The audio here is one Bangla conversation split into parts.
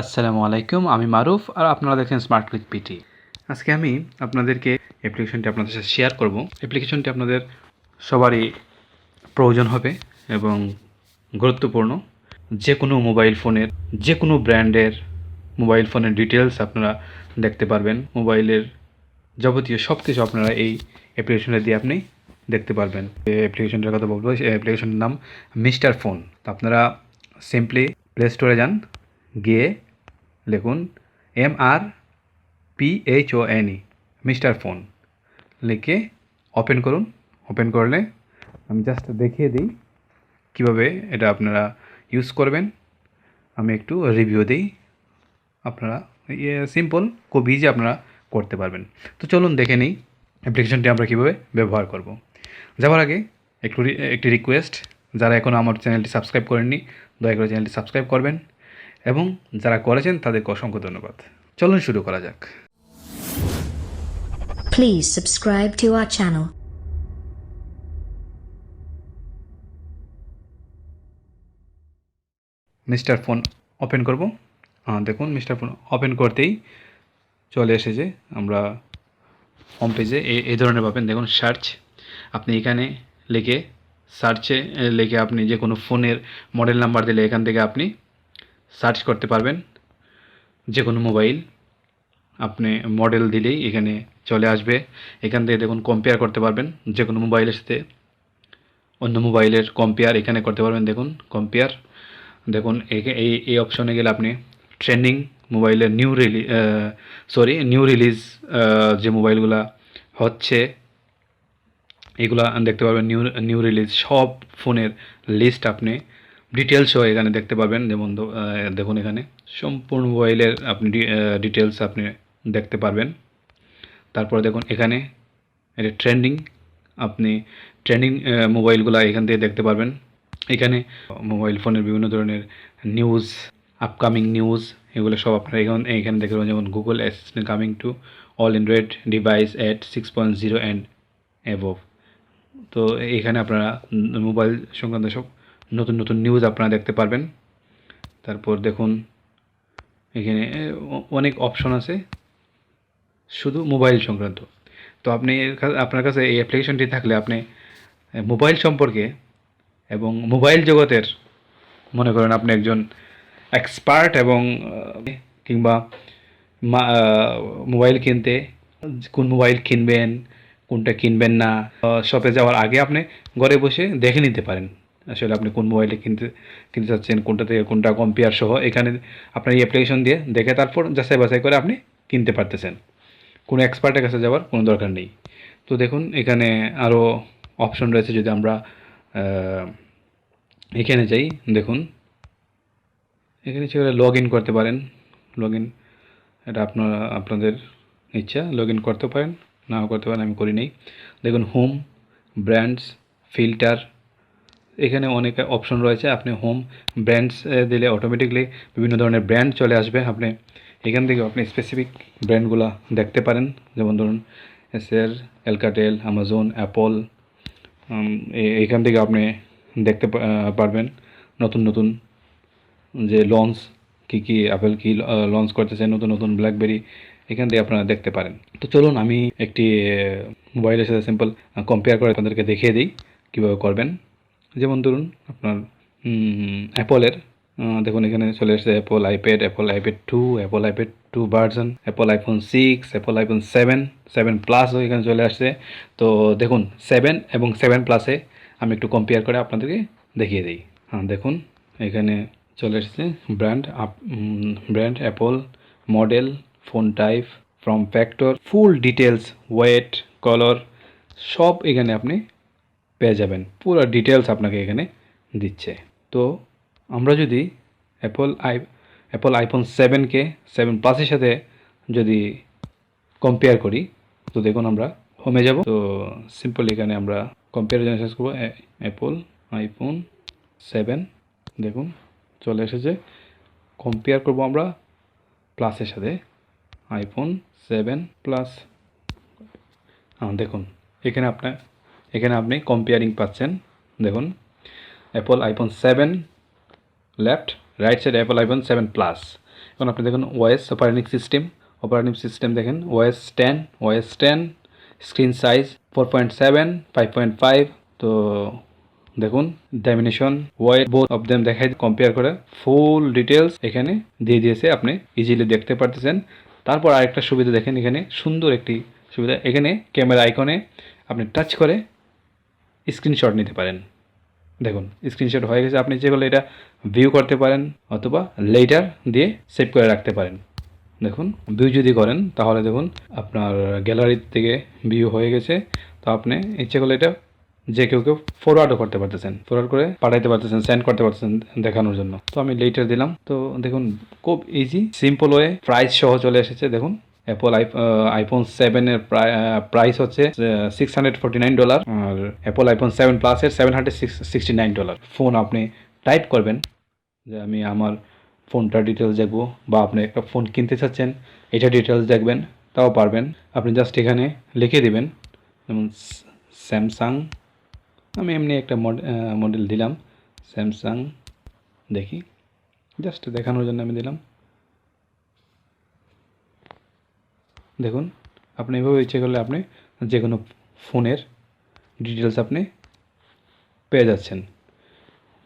আসসালামু আলাইকুম, আমি মারুফ আর আপনারা দেখছেন স্মার্ট ক্লিক পিটি আজকে আমি আপনাদেরকে অ্যাপ্লিকেশনটি আপনাদের সাথে শেয়ার করব। অ্যাপ্লিকেশনটি আপনাদের সবারই প্রয়োজন হবে এবং গুরুত্বপূর্ণ। যে কোনো মোবাইল ফোনের যে কোনো ব্র্যান্ডের মোবাইল ফোনের ডিটেলস আপনারা দেখতে পারবেন। মোবাইলের যাবতীয় সব কিছু আপনারা এই অ্যাপ্লিকেশনটা দিয়ে আপনি দেখতে পারবেন। অ্যাপ্লিকেশনটার কথা বলব অ্যাপ্লিকেশনের নাম মিস্টার ফোন তো আপনারা সিম্পলি প্লে স্টোরে যান গিয়ে লিখুন M R P H O N E mister phone. লিখে ওপেন করুন। ওপেন করলে আমি জাস্ট দেখিয়ে দিই কীভাবে এটা আপনারা ইউজ করবেন। আমি একটু রিভিউ দিই। আপনারা সিম্পল, খুব ইজি আপনারা করতে পারবেন। তো চলুন দেখে নিই অ্যাপ্লিকেশনটি আমরা কীভাবে ব্যবহার করব। যাওয়ার আগে একটু একটি রিকোয়েস্ট যারা এখনও আমার চ্যানেলটি সাবস্ক্রাইব করেননি, দয়া করে চ্যানেলটি সাবস্ক্রাইব করবেন। এবং যারা করেছেন তাদেরকে অসংখ্য ধন্যবাদ। চলুন শুরু করা যাক। Please subscribe to our channel. Mister phone open করব। দেখুন মিস্টার ফোন ওপেন করতেই চলে এসেছে। আমরা হোম পেজে এই- ধরনের পাবেন। দেখুন সার্চ আপনি এখানে লিখে সার্চে লিখে আপনি যে কোনো ফোনের মডেল নাম্বার দিলে এখান থেকে আপনি সার্চ করতে পারবেন। যে কোনো মোবাইল আপনি মডেল দিলেই এখানে চলে আসবে। এখান থেকে দেখুন কম্পেয়ার করতে পারবেন। যে কোনো মোবাইলের সাথে অন্য মোবাইলের কম্পেয়ার এখানে করতে পারবেন। দেখুন কম্পেয়ার দেখুন এই এই অপশনে গেলে আপনি ট্রেন্ডিং মোবাইলের নিউ রিলি সরি নিউ রিলিজ যে মোবাইলগুলা হচ্ছে, এগুলা দেখতে পারবেন। নিউ নিউ রিলিজ সব ফোনের লিস্ট আপনি ডিটেলসও এখানে দেখতে পাবেন। যেমন দেখুন এখানে। সম্পূর্ণ মোবাইলের আপনি ডিটেলস আপনি দেখতে পারবেন। তারপর দেখুন এখানে এটা ট্রেন্ডিং আপনি ট্রেন্ডিং মোবাইলগুলো এখান থেকে দেখতে পারবেন। এখানে মোবাইল ফোনের বিভিন্ন ধরনের নিউজ আপকামিং নিউজ এগুলো সব আপনারা এখানে এখানে দেখতে পাবেন। যেমন Google assistant coming to all Android device at six point zero and above তো এখানে আপনারা মোবাইল সংক্রান্ত সব নতুন নতুন নিউজ আপনারা দেখতে পারবেন। তারপর দেখুন, এখানে অনেক অপশন আছে, শুধু মোবাইল সংক্রান্ত। তো আপনি আপনার কাছে এই অ্যাপ্লিকেশনটি থাকলে আপনি মোবাইল সম্পর্কে এবং মোবাইল জগতের, মনে করেন আপনি একজন এক্সপার্ট এবং কিংবা মোবাইল কিনতে, কোন মোবাইল কিনবেন, কোনটা কিনবেন না শপে যাওয়ার আগে আপনি ঘরে বসে দেখে নিতে পারেন। আসলে আপনি কোন মোবাইলে কিনতে কিনতে চাচ্ছেন, কোনটা থেকে কোনটা কম্পেয়ার সহ, এখানে আপনার এই অ্যাপ্লিকেশন দিয়ে দেখে তারপর যাচাই বাছাই করে আপনি কিনতে পারতেছেন। কোনো এক্সপার্টের কাছে যাওয়ার কোনো দরকার নেই। তো দেখুন, এখানে আরও অপশন রয়েছে যদি আমরা এখানে যাই, দেখুন। এখানে সেখানে লগ ইন করতে পারেন। লগ ইন এটা আপনার, আপনাদের ইচ্ছা লগ ইন করতে পারেন। নাও করতে পারেন, আমি করি নেই। দেখুন হোম ব্র্যান্ডস ফিল্টার এখানে অনেক অপশন রয়েছে। আপনি হোম ব্র্যান্ডস দিলে অটোমেটিকলি বিভিন্ন ধরনের ব্র্যান্ড চলে আসবে। আপনি এখান থেকে আপনি স্পেসিফিক ব্র্যান্ডগুলো দেখতে পারেন। যেমন ধরুন এসের এলকাটেল অ্যামাজন অ্যাপল এখান থেকে আপনি দেখতে পারবেন নতুন নতুন যে লঞ্চ কী কী অ্যাপেল কী লঞ্চ করতেছে, নতুন নতুন ব্ল্যাকবেরি এখান থেকে আপনারা দেখতে পারেন। তো চলুন, আমি একটি মোবাইলের সাথে সিম্পল কম্পেয়ার করে আপনাদেরকে দেখিয়ে দিই কীভাবে করবেন। যেমন ধরুন আপনার অ্যাপলের দেখুন এখানে চলে এসেছে Apple iPad Apple iPad two, Apple iPad two version, Apple iPhone six, Apple iPhone seven seven প্লাসও এখানে চলে আসছে। তো দেখুন, সেভেন এবং সেভেন প্লাসে আমি একটু কম্পেয়ার করে আপনাদেরকে দেখিয়ে দিই। হ্যাঁ দেখুন, এখানে চলে এসেছে brand brand Apple model phone type from factor full details weight colour সব এখানে আপনি যাবেন। পুরো ডিটেলস আপনাকে এখানে দিচ্ছে। তো আমরা যদি অ্যাপল আই অ্যাপল আইফোন সেভেনকে সেভেন প্লাসের সাথে যদি কম্পেয়ার করি, তো দেখুন আমরা হোমে যাব। তো সিম্পল এখানে আমরা কম্পেয়ার শেষ করব। অ্যাপল আইফোন সেভেন দেখুন, চলে এসেছে। কম্পেয়ার করব আমরা প্লাসের সাথে। আইফোন সেভেন প্লাস দেখুন, এখানে আপনার এখানে আপনি কম্পেয়ারিং পাচ্ছেন। দেখুন Apple iPhone seven left right side Apple iPhone seven plus তখন আপনি দেখুন OS operating system operating system দেখেন OS ten OS ten screen size four point seven five point five তো দেখুন dimension wide both of them দেখাই কম্পেয়ার করে ফুল ডিটেলস এখানে দিয়ে দিয়েছে আপনি ইজিলি দেখতে পারতেছেন। তারপর আরেকটা সুবিধা দেখেন এখানে, সুন্দর একটি সুবিধা। এখানে ক্যামেরা আইকনে আপনি টাচ করে স্ক্রিনশট নিতে পারেন। দেখুন স্ক্রিনশট হয়ে গেছে, আপনি যেগুলো এটা ভিউ করতে পারেন অথবা লেটার দিয়ে সেভ করে রাখতে পারেন। দেখুন ভিউ যদি করেন, তাহলে দেখুন, আপনার গ্যালারি থেকে ভিউ হয়ে গেছে। তো আপনি ইচ্ছে করলে এটা যে কেউ কেউ ফরওয়ার্ডও করতে পারতেছেন। ফরওয়ার্ড করে পাঠাইতে পারতেছেন সেন্ড করতে পারতেছেন দেখানোর জন্য। তো আমি লেটার দিলাম। তো দেখুন, খুব ইজি সিম্পল ওয়ে প্রাইস সহ চলে এসেছে। দেখুন অ্যাপল আইফোন সেভেনের প্রাইস হচ্ছে six hundred forty nine dollar আর অ্যাপল আইফোন সেভেন প্লাসের seven hundred sixty nine dollar phone আপনি টাইপ করবেন, যে আমি আমার ফোনটার ডিটেলস দেখব বা আপনি একটা ফোন কিনতে চাচ্ছেন, এটা ডিটেলস দেখবেন, তাও পারবেন। আপনি জাস্ট এখানে লিখে দিবেন, যেমন স্যামসাং আমি এমনি একটা মডেল দিলাম স্যামসাং দেখি জাস্ট দেখানোর জন্য আমি দিলাম। দেখুন, আপনি এভাবে ইচ্ছে করলে আপনি যে কোনো ফোনের ডিটেলস আপনি পেয়ে যাচ্ছেন।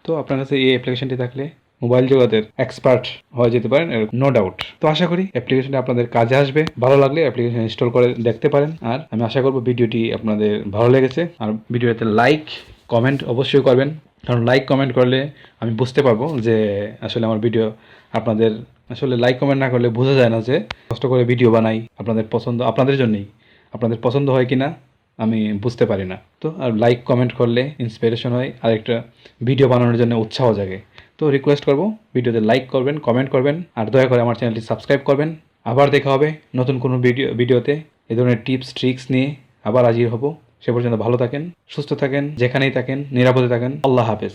তো আপনার কাছে এই অ্যাপ্লিকেশনটি থাকলে মোবাইল জগতের এক্সপার্ট হয়ে যেতে পারেন নো ডাউট তো আশা করি অ্যাপ্লিকেশনটি আপনাদের কাজে আসবে। ভালো লাগলে অ্যাপ্লিকেশন ইনস্টল করে দেখতে পারেন। আর আমি আশা করব ভিডিওটি আপনাদের ভালো লেগেছে। আর ভিডিওতে লাইক কমেন্ট অবশ্যই করবেন। কারণ লাইক কমেন্ট করলে আমি বুঝতে পারব যে আসলে আমার ভিডিও আপনাদের, আসলে লাইক কমেন্ট না করলে বোঝা যায় না যে কষ্ট করে ভিডিও বানাই আপনাদের পছন্দ, আপনাদের জন্যই। আপনাদের পছন্দ হয় কি না আমি বুঝতে পারি না। তো আর লাইক কমেন্ট করলে ইন্সপিরেশন হয়, আর একটা ভিডিও বানানোর জন্য উৎসাহ জাগে। তো রিকোয়েস্ট করব ভিডিওতে লাইক করবেন কমেন্ট করবেন, আর দয়া করে আমার চ্যানেলটি সাবস্ক্রাইব করবেন। আবার দেখা হবে নতুন কোনো ভিডিও ভিডিওতে এ ধরনের টিপস ট্রিক্স নিয়ে আবার হাজির হব। সে পর্যন্ত ভালো থাকেন সুস্থ থাকেন যেখানেই থাকেন নিরাপদে থাকেন। আল্লাহ হাফেজ।